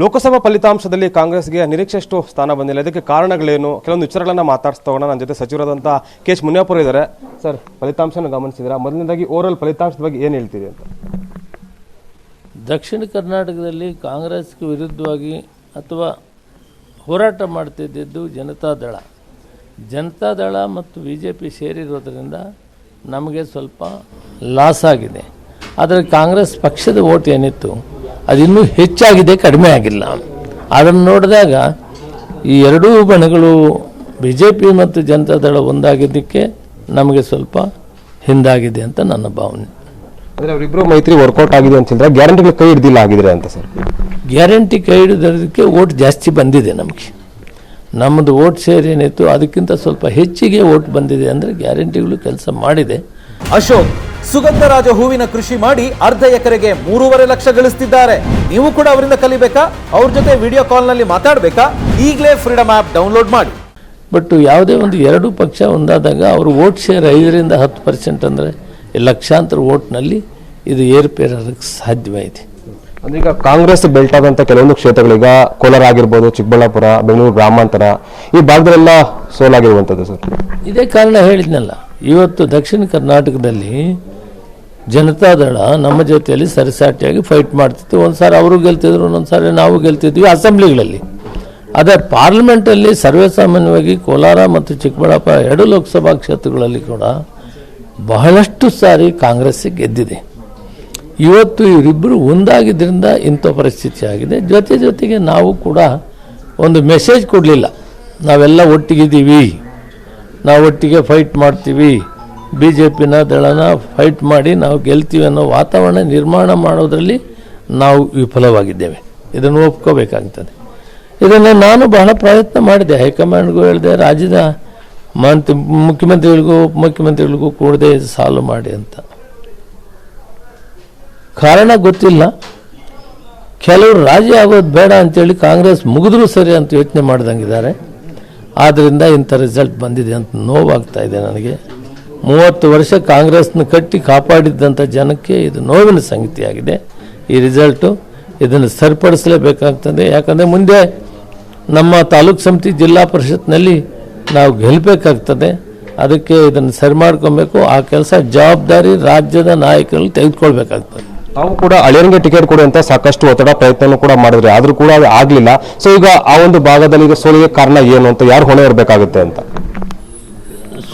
ಲೋಕಸಭಾ ಫಲಿತಾಂಶದಲ್ಲಿ ಕಾಂಗ್ರೆಸ್ಗೆ ನಿರೀಕ್ಷೆಷ್ಟು ಸ್ಥಾನ ಬಂದಿಲ್ಲ. ಇದಕ್ಕೆ ಕಾರಣಗಳೇನು? ಕೆಲವೊಂದು ವಿಚಾರಗಳನ್ನ ಹೋಗೋಣ. ನನ್ನ ಜೊತೆ ಸಚಿವರಾದಂಥ ಕೆ ಎಚ್ ಮುನಿಯಾಪುರ ಇದ್ದಾರೆ. ಸರ್, ಫಲಿತಾಂಶನ ಗಮನಿಸಿದ್ರೆ ಮೊದಲನೇದಾಗಿ ಓವರಲ್ ಫಲಿತಾಂಶದ ಬಗ್ಗೆ ಏನು ಹೇಳ್ತೀರಿ ಅಂತ? ದಕ್ಷಿಣ ಕರ್ನಾಟಕದಲ್ಲಿ ಕಾಂಗ್ರೆಸ್ಗೆ ವಿರುದ್ಧವಾಗಿ ಅಥವಾ ಹೋರಾಟ ಮಾಡ್ತಿದ್ದಿದ್ದು ಜನತಾದಳ ಜನತಾದಳ ಮತ್ತು ಬಿ ಜೆ ಪಿ ಸೇರಿರೋದ್ರಿಂದ ನಮಗೆ ಸ್ವಲ್ಪ ಲಾಸ್ ಆಗಿದೆ. ಆದರೆ ಕಾಂಗ್ರೆಸ್ ಪಕ್ಷದ ಓಟ್ ಏನಿತ್ತು? ಅದಿನ್ನೂ ಹೆಚ್ಚಾಗಿದೆ ಕಡಿಮೆ ಆಗಿಲ್ಲ. ಅದನ್ನು ನೋಡಿದಾಗ ಈ ಎರಡೂ ಬಣಗಳು ಬಿ ಜೆ ಪಿ ಮತ್ತು ಜನತಾದಳ ಒಂದಾಗಿದ್ದಕ್ಕೆ ನಮಗೆ ಸ್ವಲ್ಪ ಹಿಂದಾಗಿದೆ ಅಂತ ನನ್ನ ಭಾವನೆ. ಅಂದರೆ ಅವರಿಬ್ಬರು ಮೈತ್ರಿ ವರ್ಕೌಟ್ ಆಗಿದೆ ಅಂತಂದ್ರೆ ಹೇಳಿದ್ರೆ ಗ್ಯಾರಂಟಿಗಳು ಕೈ ಹಿಡ್ದಿಲ್ಲ ಆಗಿದ್ರೆ ಅಂತ ಸರ್? ಗ್ಯಾರಂಟಿ ಕೈ ಹಿಡಿದೋದಕ್ಕೆ ಓಟ್ ಜಾಸ್ತಿ ಬಂದಿದೆ ನಮಗೆ. ನಮ್ಮದು ಓಟ್ ಸೇರಿ ಏನಿತ್ತು ಅದಕ್ಕಿಂತ ಸ್ವಲ್ಪ ಹೆಚ್ಚಿಗೆ ಓಟ್ ಬಂದಿದೆ ಅಂದರೆ ಗ್ಯಾರಂಟಿಗಳು ಕೆಲಸ ಮಾಡಿದೆ. ಅಶೋಕ್ ಸುಗಂಧರಾಜ ಹೂವಿನ ಕೃಷಿ ಮಾಡಿ ಅರ್ಧ ಎಕರೆಗೆ ಮೂರುವರೆ ಲಕ್ಷ ಗಳಿಸ್ತಿದ್ದಾರೆ. ನೀವು ಕೂಡ ಅವರಿಂದ ಕಲಿಬೇಕಾ? ಅವ್ರ ಜೊತೆ ವಿಡಿಯೋ ಕಾಲ್ನಲ್ಲಿ ಮಾತಾಡಬೇಕಾ? ಈಗಲೇ ಫ್ರೀಡಮ್ ಆಪ್ ಡೌನ್ಲೋಡ್ ಮಾಡಿ. ಬಟ್ ಯಾವುದೇ ಒಂದು ಎರಡು ಪಕ್ಷ ಒಂದಾದಾಗ ಅವರು ವೋಟ್ ಶೇರ್ ಐದರಿಂದ ಹತ್ತು ಪರ್ಸೆಂಟ್ ಅಂದರೆ ಲಕ್ಷಾಂತರ ವೋಟ್ನಲ್ಲಿ ಇದು ಏರ್ಪೇರಕ್ಕೆ ಸಾಧ್ಯವಾಯಿತು ಅಂದ್ರೆ ಈಗ ಕಾಂಗ್ರೆಸ್ ಬೆಲ್ಟ್ ಆದಂಥ ಕೆಲವೊಂದು ಕ್ಷೇತ್ರಗಳೀಗ ಕೋಲಾರ ಆಗಿರ್ಬೋದು ಚಿಕ್ಕಬಳ್ಳಾಪುರ ಬೆಂಗಳೂರು ಗ್ರಾಮಾಂತರ ಈ ಭಾಗದಲ್ಲೆಲ್ಲ ಸೋಲಾಗಿರುವಂಥದ್ದು ಸರ್. ಇದೇ ಕಾರಣ ಹೇಳಿದ್ನಲ್ಲ ಇವತ್ತು ದಕ್ಷಿಣ ಕರ್ನಾಟಕದಲ್ಲಿ ಜನತಾದಳ ನಮ್ಮ ಜೊತೆಯಲ್ಲಿ ಸರಿಸಾಟಿಯಾಗಿ ಫೈಟ್ ಮಾಡ್ತಿತ್ತು. ಒಂದು ಸಾರಿ ಅವರು ಗೆಲ್ತಿದ್ರು ಒಂದೊಂದು ನಾವು ಗೆಲ್ತಿದ್ವಿ ಅಸೆಂಬ್ಲಿಗಳಲ್ಲಿ. ಅದೇ ಪಾರ್ಲಿಮೆಂಟಲ್ಲಿ ಸರ್ವೇಸಾಮಾನ್ಯವಾಗಿ ಕೋಲಾರ ಮತ್ತು ಚಿಕ್ಕಬಳ್ಳಾಪುರ ಎರಡು ಲೋಕಸಭಾ ಕ್ಷೇತ್ರಗಳಲ್ಲಿ ಕೂಡ ಬಹಳಷ್ಟು ಸಾರಿ ಕಾಂಗ್ರೆಸ್ ಗೆದ್ದಿದೆ. ಇವತ್ತು ಇವರಿಬ್ಬರು ಒಂದಾಗಿದ್ದರಿಂದ ಇಂಥ ಪರಿಸ್ಥಿತಿ ಆಗಿದೆ. ಜೊತೆ ಜೊತೆಗೆ ನಾವು ಕೂಡ ಒಂದು ಮೆಸೇಜ್ ಕೊಡಲಿಲ್ಲ. ನಾವೆಲ್ಲ ಒಟ್ಟಿಗಿದ್ದೀವಿ. ನಾವು ಒಟ್ಟಿಗೆ ಫೈಟ್ ಮಾಡ್ತೀವಿ. ಬಿ ಜೆ ಪಿನ ದಳನ ಫೈಟ್ ಮಾಡಿ ನಾವು ಗೆಲ್ತೀವಿ ಅನ್ನೋ ವಾತಾವರಣ ನಿರ್ಮಾಣ ಮಾಡೋದರಲ್ಲಿ ನಾವು ವಿಫಲವಾಗಿದ್ದೇವೆ. ಇದನ್ನು ಒಪ್ಕೋಬೇಕಾಗ್ತದೆ. ಇದನ್ನು ನಾನು ಬಹಳ ಪ್ರಯತ್ನ ಮಾಡಿದೆ. ಹೈಕಮಾಂಡ್ಗೂ ಹೇಳಿದೆ, ರಾಜ್ಯದ ಮಂತ್ ಮುಖ್ಯಮಂತ್ರಿಗಳಿಗೂ, ಉಪಮುಖ್ಯಮಂತ್ರಿಗಳಿಗೂ ಕೂಡದೆ ಸಾಲ್ವ್ ಮಾಡಿ ಅಂತ. ಕಾರಣ ಗೊತ್ತಿಲ್ಲ. ಕೆಲವರು ರಾಜಿ ಆಗೋದು ಬೇಡ ಅಂತೇಳಿ ಕಾಂಗ್ರೆಸ್ ಮುಗಿದ್ರೂ ಸರಿ ಅಂತ ಯೋಚನೆ ಮಾಡ್ದಂಗಿದ್ದಾರೆ. ಆದ್ದರಿಂದ ಇಂಥ ರಿಸಲ್ಟ್ ಬಂದಿದೆ ಅಂತ ನೋವಾಗ್ತಾ ಇದೆ ನನಗೆ. ಮೂವತ್ತು ವರ್ಷ ಕಾಂಗ್ರೆಸ್ನ ಕಟ್ಟಿ ಕಾಪಾಡಿದ್ದಂಥ ಜನಕ್ಕೆ ಇದು ನೋವಿನ ಸಂಗತಿಯಾಗಿದೆ. ಈ ರಿಸಲ್ಟು ಇದನ್ನು ಸರಿಪಡಿಸಲೇಬೇಕಾಗ್ತದೆ. ಯಾಕಂದರೆ ಮುಂದೆ ನಮ್ಮ ತಾಲೂಕು ಸಮಿತಿ ಜಿಲ್ಲಾ ಪರಿಷತ್ನಲ್ಲಿ ನಾವು ಗೆಲ್ಲಬೇಕಾಗ್ತದೆ. ಅದಕ್ಕೆ ಇದನ್ನು ಸರಿ ಮಾಡ್ಕೊಬೇಕು. ಆ ಕೆಲಸ ಜವಾಬ್ದಾರಿ ರಾಜ್ಯದ ನಾಯಕರಲ್ಲಿ ತೆಗೆದುಕೊಳ್ಬೇಕಾಗ್ತದೆ. ತಾವು ಕೂಡ ಅಳಿಯರಿಗೆ ಟಿಕೆಟ್ ಕೊಡುವಂತ ಸಾಕಷ್ಟು ಒತ್ತಡ ಪ್ರಯತ್ನ ಕೂಡ ಮಾಡಿದ್ರೆ. ಆದರೂ ಕೂಡ ಅದು ಆಗ್ಲಿಲ್ಲ. ಸೊ ಈಗ ಆ ಒಂದು ಭಾಗದಲ್ಲಿ ಸೋಲಿಗೆ ಕಾರಣ ಏನು ಅಂತ ಯಾರು ಹೊಣೆ ಇರಬೇಕಾಗುತ್ತೆ ಅಂತ?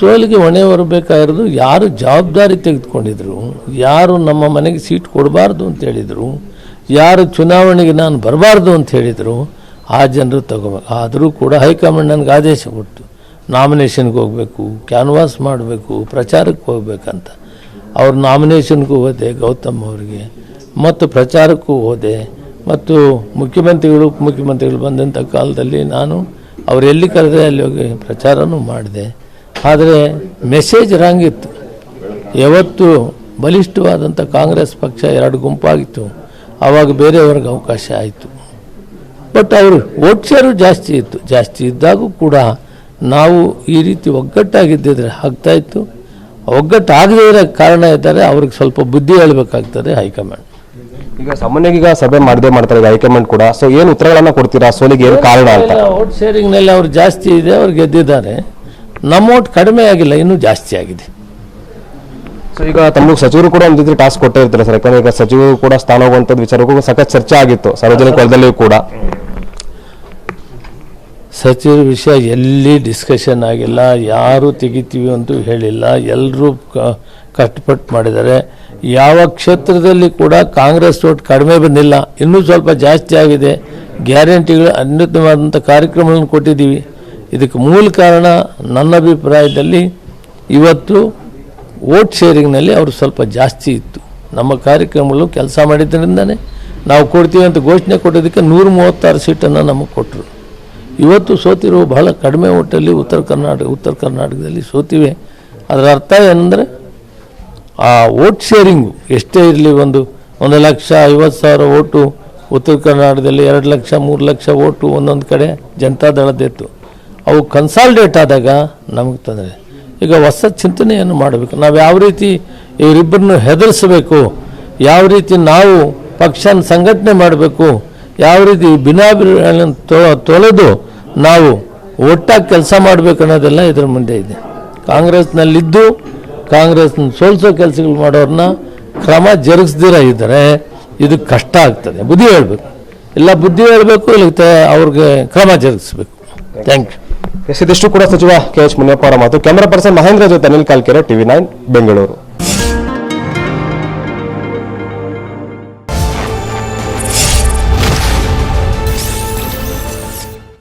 ಸೋಲಿಗೆ ಹೊಣೆ ಹೊರಬೇಕಾಗಿರೋದು ಯಾರು ಜವಾಬ್ದಾರಿ ತೆಗೆದುಕೊಂಡಿದ್ರು? ಯಾರು ನಮ್ಮ ಮನೆಗೆ ಸೀಟ್ ಕೊಡಬಾರ್ದು ಅಂತ ಹೇಳಿದರು? ಯಾರು ಚುನಾವಣೆಗೆ ನಾನು ಬರಬಾರ್ದು ಅಂತ ಹೇಳಿದರು? ಆ ಜನರು ತಗೋಬೇಕು ಆದರೂ ಕೂಡ ಹೈಕಮಾಂಡ್ ನನಗೆ ಆದೇಶ ಕೊಟ್ಟು ನಾಮಿನೇಷನ್ಗೆ ಹೋಗಬೇಕು, ಕ್ಯಾನ್ವಾಸ್ ಮಾಡಬೇಕು, ಪ್ರಚಾರಕ್ಕೆ ಹೋಗ್ಬೇಕಂತ. ಅವ್ರ ನಾಮಿನೇಷನ್ಗೂ ಹೋದೆ, ಗೌತಮ್ ಅವರಿಗೆ. ಮತ್ತು ಪ್ರಚಾರಕ್ಕೂ ಹೋದೆ. ಮತ್ತು ಮುಖ್ಯಮಂತ್ರಿಗಳು, ಉಪಮುಖ್ಯಮಂತ್ರಿಗಳು ಬಂದಂಥ ಕಾಲದಲ್ಲಿ ನಾನು ಅವರೆಲ್ಲಿ ಕರೆದ್ರೆ ಅಲ್ಲಿ ಹೋಗಿ ಪ್ರಚಾರನೂ ಮಾಡಿದೆ. ಆದರೆ ಮೆಸೇಜ್ ರಾಂಗ್ ಇತ್ತು. ಯಾವತ್ತು ಬಲಿಷ್ಠವಾದಂಥ ಕಾಂಗ್ರೆಸ್ ಪಕ್ಷ ಎರಡು ಗುಂಪಾಗಿತ್ತು. ಆವಾಗ ಬೇರೆಯವ್ರಿಗೆ ಅವಕಾಶ ಆಯಿತು. ಬಟ್ ಅವರು ವೋಟ್ ಶೇರು ಜಾಸ್ತಿ ಇತ್ತು. ಜಾಸ್ತಿ ಇದ್ದಾಗೂ ಕೂಡ ನಾವು ಈ ರೀತಿ ಒಗ್ಗಟ್ಟಾಗಿದ್ದಿದ್ರೆ ಆಗ್ತಾಯಿತ್ತು ಒಗ್ಗಟ್ಟಾಗದೇ ಇರೋ ಕಾರಣ ಇದ್ದಾರೆ. ಅವ್ರಿಗೆ ಸ್ವಲ್ಪ ಬುದ್ಧಿ ಹೇಳಬೇಕಾಗ್ತದೆ ಹೈಕಮಾಂಡ್. ಈಗ ಸಾಮಾನ್ಯವಾಗಿ ಈಗ ಸಭೆ ಮಾಡದೆ ಮಾಡ್ತಾರೆ ಹೈಕಮಾಂಡ್ ಕೂಡ. ಸೊ ಏನು ಉತ್ತರಗಳನ್ನು ಕೊಡ್ತೀರಾ? ಸೋಲಿಗೆ ಏನು ಕಾರಣ ಅಂತ? ವೋಟ್ ಶೇರಿಂಗ್ನಲ್ಲಿ ಅವ್ರು ಜಾಸ್ತಿ ಇದೆ. ಅವ್ರು ಗೆದ್ದಿದ್ದಾರೆ. ನಮ್ಮ ಓಟ್ ಕಡಿಮೆ ಆಗಿಲ್ಲ ಇನ್ನೂ ಜಾಸ್ತಿ ಆಗಿದೆ. ಸೊ ಈಗ ತಮ್ಮ ಸಚಿವರು ಕೂಡ ಒಂದಿದ್ರೆ ಟಾಸ್ಕ್ ಕೊಟ್ಟೇ ಇರ್ತಾರೆ ಸರ್. ಯಾಕಂದ್ರೆ ಈಗ ಸಚಿವರು ಕೂಡ ಸ್ಥಾನ ಹೋಗುವಂಥದ್ದು ವಿಚಾರಕ್ಕೂ ಸಖತ್ ಚರ್ಚೆ ಆಗಿತ್ತು ಸಾರ್ವಜನಿಕ ವಲಯದಲ್ಲಿಯೂ ಕೂಡ. ಸಚಿವ ವಿಷಯ ಎಲ್ಲಿ ಡಿಸ್ಕಷನ್ ಆಗಿಲ್ಲ ಯಾರು ತೆಗಿತೀವಿ ಅಂತೂ ಹೇಳಿಲ್ಲ. ಎಲ್ಲರೂ ಕಟ್ಪಟ್ ಮಾಡಿದ್ದಾರೆ. ಯಾವ ಕ್ಷೇತ್ರದಲ್ಲಿ ಕೂಡ ಕಾಂಗ್ರೆಸ್ ಓಟ್ ಕಡಿಮೆ ಬಂದಿಲ್ಲ ಇನ್ನೂ ಸ್ವಲ್ಪ ಜಾಸ್ತಿ ಆಗಿದೆ. ಗ್ಯಾರಂಟಿಗಳು ಅನ್ಯತವಾದಂಥ ಕಾರ್ಯಕ್ರಮಗಳನ್ನು ಕೊಟ್ಟಿದ್ದೀವಿ. ಇದಕ್ಕೆ ಮೂಲ ಕಾರಣ ನನ್ನ ಅಭಿಪ್ರಾಯದಲ್ಲಿ ಇವತ್ತು ವೋಟ್ ಶೇರಿಂಗ್ನಲ್ಲಿ ಅವರು ಸ್ವಲ್ಪ ಜಾಸ್ತಿ ಇತ್ತು. ನಮ್ಮ ಕಾರ್ಯಕ್ರಮಗಳು ಕೆಲಸ ಮಾಡಿದ್ದರಿಂದನೇ ನಾವು ಕೊಡ್ತೀವಿ ಅಂತ ಘೋಷಣೆ ಕೊಟ್ಟಿದ್ದಕ್ಕೆ ನೂರ ಮೂವತ್ತಾರು ಸೀಟನ್ನು ನಮಗೆ ಕೊಟ್ಟರು. ಇವತ್ತು ಸೋತಿರುವ ಬಹಳ ಕಡಿಮೆ ಓಟಲ್ಲಿ ಉತ್ತರ ಕರ್ನಾಟಕ, ಉತ್ತರ ಕರ್ನಾಟಕದಲ್ಲಿ ಸೋತಿವೆ. ಅದರ ಅರ್ಥ ಏನಂದರೆ ಆ ವೋಟ್ ಶೇರಿಂಗು ಎಷ್ಟೇ ಇರಲಿ ಒಂದು ಒಂದು ಲಕ್ಷ ಐವತ್ತು ಸಾವಿರ ಓಟು ಉತ್ತರ ಕರ್ನಾಟಕದಲ್ಲಿ ಎರಡು ಲಕ್ಷ, ಮೂರು ಲಕ್ಷ ಓಟು ಒಂದೊಂದು ಕಡೆ ಜನತಾದಳದಿತ್ತು ಅವು ಕನ್ಸಾಲ್ಡೇಟ್ ಆದಾಗ ನಮಗೆ ತೊಂದರೆ. ಈಗ ಹೊಸ ಚಿಂತನೆಯನ್ನು ಮಾಡಬೇಕು. ನಾವು ಯಾವ ರೀತಿ ಇವರಿಬ್ಬರನ್ನು ಹೆದರಿಸಬೇಕು, ಯಾವ ರೀತಿ ನಾವು ಪಕ್ಷನ ಸಂಘಟನೆ ಮಾಡಬೇಕು, ಯಾವ ರೀತಿ ಭಿನ್ನಾಭಿಪ್ರಾಯಗಳನ್ನು ತೊ- ತೊಳೆದು ನಾವು ಒಟ್ಟಾಗಿ ಕೆಲಸ ಮಾಡಬೇಕು ಅನ್ನೋದೆಲ್ಲ ಇದರ ಮುಂದೆ ಇದೆ. ಕಾಂಗ್ರೆಸ್ನಲ್ಲಿದ್ದು, ಕಾಂಗ್ರೆಸ್ನ ಸೋಲ್ಸೋ ಕೆಲಸಗಳು ಮಾಡೋರನ್ನ ಕ್ರಮ ಜರುಗಿಸ್ದಿರ ಇದ್ದರೆ ಇದು ಕಷ್ಟ ಆಗ್ತದೆ. ಬುದ್ಧಿ ಹೇಳಬೇಕು. ಇಲ್ಲ ಬುದ್ಧಿ ಹೇಳಬೇಕು, ಇಲ್ಲ ಅವ್ರಿಗೆ ಕ್ರಮ ಜರುಗಿಸ್ಬೇಕು. Thank you. ಎಸ್ ಕೂಡ ಸಚಿವ ಕೆ ಎಚ್ ಮುನಿಯಪ್ಪ ಅವರ ಮಾತು. ಕ್ಯಾಮರಾ ಪರ್ಸನ್ ಮಹೇಂದ್ರ ಜೊತೆ ಅನಿಲ್ ಕಾಲ್ಕೆರೆ, ಟಿವಿ ನೈನ್, ಬೆಂಗಳೂರು.